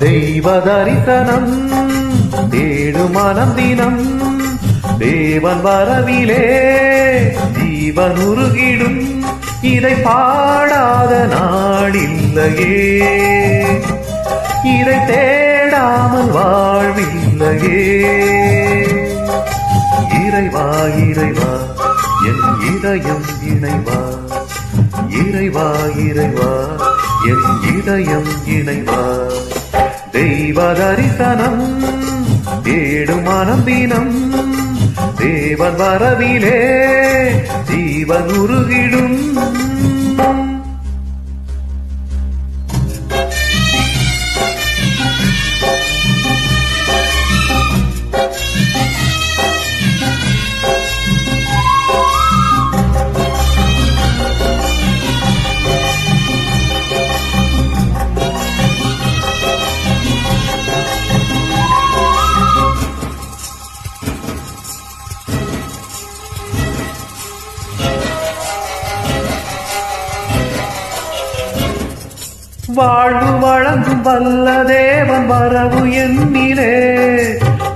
தெய்வ தரிசனம் தேடு மனம் தினம் தேவன் வரவிலே ஜீவன் உருகிடும் இதை பாடாத நாடில்லையே இதை தேடாமல் வாழ்வில்லையே. இறைவா இறைவா என் இதயம் இணைவா. இறைவா இறைவா என் இதயம் இணைவா. தெய்வ தரிசனம் தேடும் ஆனந்தினம் தேவன் வரவிலே ஜீவன் உருகிடும். வாழ்வு வழங்கும் வல்ல தேவன் வரவு என்னிலே.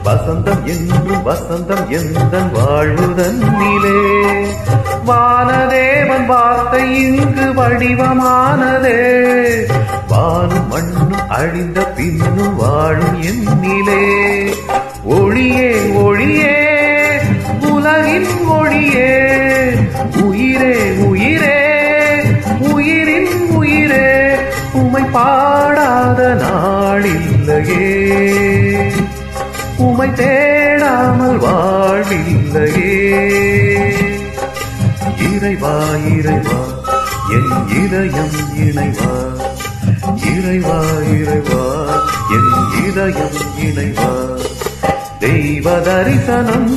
வசந்தம் என்றும் வசந்தம் எந்த வாழ்வு தன்னிலே. வானதேவன் வார்த்தை இங்கு வடிவமானதே. வானும் மண்ணும் அழிந்த பின்னும் வாழும் என்னிலே. ஒளியே ஒளியே பாடாத நாளில்லையே. உமை தேடாமல் வாழ்வில்லையே. இறைவா இறைவா என் இதயம் இணைவா. இறைவா இறைவா என் இதயம் இணைவா. தெய்வ தரிசனம்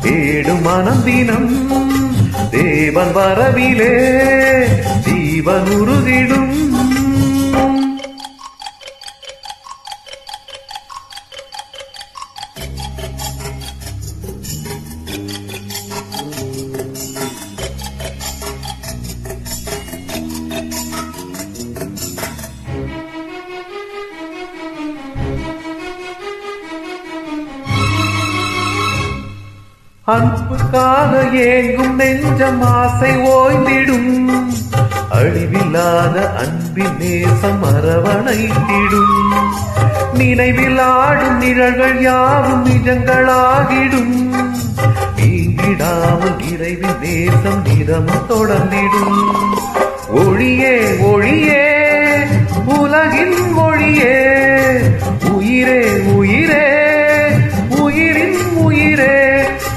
தேடும் மனந்தினம் தேவன் வரவிலே ஜீவன் உருகிடும் அன்புக்காக ஏங்கும் நெஞ்சம் ஆசை ஓய்ந்திடும். அழிவில்லாத அன்பின் நேசம் அரவணைத்திடும். நினைவில் ஆடும் நிழல்கள் யாவும் நிஜங்களாகிடும். நீங்கிடாமல் இறைவின் நேசம் நிறம் தொடர்ந்திடும்.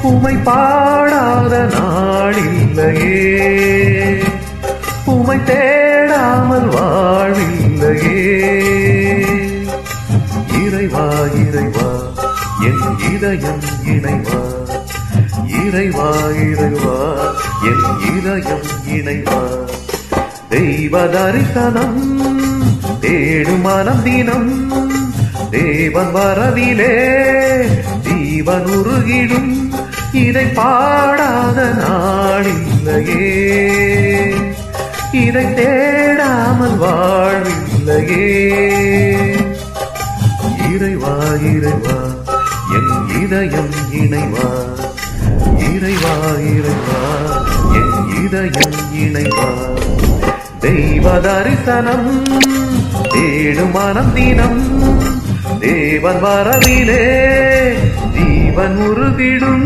உமை பாடாத நாளில்லையே. உமை தேடாமல் வாழ்வில்லையே. இறைவா இறைவா என் இதயம் இணைவா. இறைவா இறைவா என் இதயம் இணைவா. தெய்வ தரிசனம் தேடும் மனம் தினம் தேவன் வரவிலே ஜீவன் உருகிடும். இதை பாடாத நாளில்லையே இதை தேடாமல் வாழ்வில்லையே இறைவா இறைவா என் இதயம் இணைவா. இறைவா இறைவா என் இதயம் இணைவா. தெய்வ தரிசனம் தேடும் மனம் தினம் தேவன் வரவிலே. ஜீவன் உருகிடும்